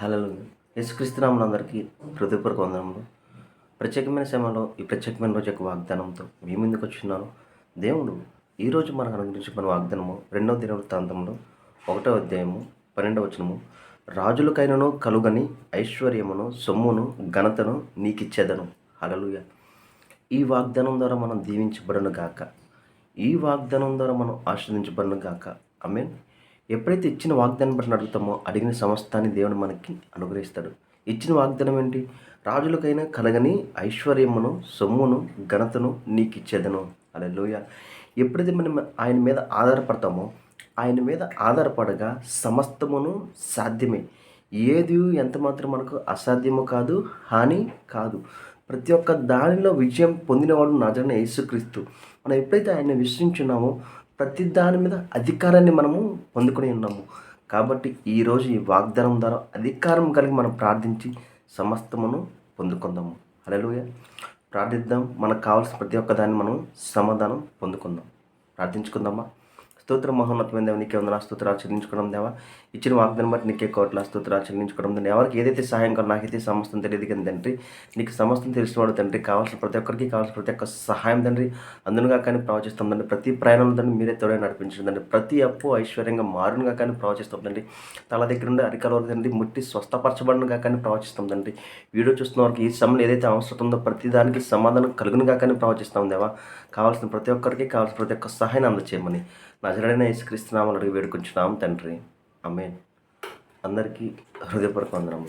Hello యేసుక్రీస్తునామలు అందరికీ హృదయపూర్వక వందనములు. ప్రత్యేకమైన సమయంలో ఈ ప్రత్యేకమైన రోజు యొక్క వాగ్దానంతో మీ ముందుకు వచ్చినాను. దేవుడు ఈరోజు మనకు అనుగ్రహించిన వాగ్దానము రెండవ దినవృత్తాంతంలో ఒకటో అధ్యాయము పన్నెండవ వచనము రాజులకైనను కలుగని ఐశ్వర్యమును సొమ్మును ఘనతను నీకిచ్చేదను. హలలుయ ఈ వాగ్దానం ద్వారా మనం దీవించబడను గాక. ఈ వాగ్దానం ద్వారా మనం ఆశ్రదించబడను గాక. ఐ మీన్ ఎప్పుడైతే ఇచ్చిన వాగ్దానం బట్టి అడుగుతామో అడిగిన సమస్తాన్ని దేవుడు మనకి అనుగ్రహిస్తాడు. ఇచ్చిన వాగ్దానం ఏంటి? రాజులకైనా కలగని ఐశ్వర్యమును సొమ్మును ఘనతను నీకు ఇచ్చేదను. అలా లోయ ఎప్పుడైతే మనం ఆయన మీద ఆధారపడతామో ఆయన మీద ఆధారపడగా సమస్తమును సాధ్యమే. ఏది ఎంత మాత్రం మనకు అసాధ్యము కాదు హాని కాదు. ప్రతి ఒక్క దానిలో విజయం పొందినవాడు నజరన యేసుక్రీస్తు. మనం ఎప్పుడైతే ఆయన విశ్వసించున్నామో ప్రతి దాని మీద అధికారాన్ని మనము పొందుకొని ఉన్నాము. కాబట్టి ఈరోజు ఈ వాగ్దానం ద్వారా అధికారం కలిగి మనం ప్రార్థించి సమస్తమును పొందుకుందాము. అలలుయ ప్రార్థిద్దాం. మనకు కావాల్సిన ప్రతి ఒక్క దాన్ని మనం సమాధానం పొందుకుందాం. ప్రార్థించుకుందామా? స్తోత్ర మహోన్నతమైన దేవ నీకే వందన స్తోత్రాలు చెల్లించుకోవడం దేవా. ఇచ్చిన వాగ్దానం బట్టి నీకే కోట్ల స్తోత్రాలు చెల్లించుకోవడం తండ్రి. ఎవరికి ఏదైతే సహాయం కావాలో నాకైతే సమస్తం తెలియదు కానీ తండ్రి నీకు సమస్తం తెలిసినవాడు తండ్రి కావాల్సిన ప్రతి ఒక్కరికి కావాల్సిన ప్రతి ఒక్క సహాయం తండ్రి. అందునుగా కానీ ప్రవచిస్తాం తండ్రి. ప్రతి ప్రయాణంలో తండ్రి మీరే తోడే నడిపించండి తండ్రి. ప్రతి అప్పు ఐశ్వర్యంగా మారునుగా కానీ ప్రవచిస్తాం తండ్రి. తల దగ్గర నుండి అరికాల వరకు తండ్రి ముట్టి స్వస్థపరచబడినగా కానీ ప్రవచిస్తాం తండ్రి. వీడియో చూస్తున్న వారికి ఈ సమయంలో ఏదైతే అవసరం ఉందో ప్రతి దానికి సమాధానం కలుగునుగా కానీ ప్రవచిస్తాం దేవా. కావాల్సిన ప్రతి ఒక్కరికి కావాల్సిన ప్రతి ఒక్క సహాయాన్ని అందచేయమని నజరడైన యేసుక్రీస్తునామని అడిగి వేడుకుంటున్నాం తండ్రి. అమ్మే అందరికీ హృదయపూర్వక వందనము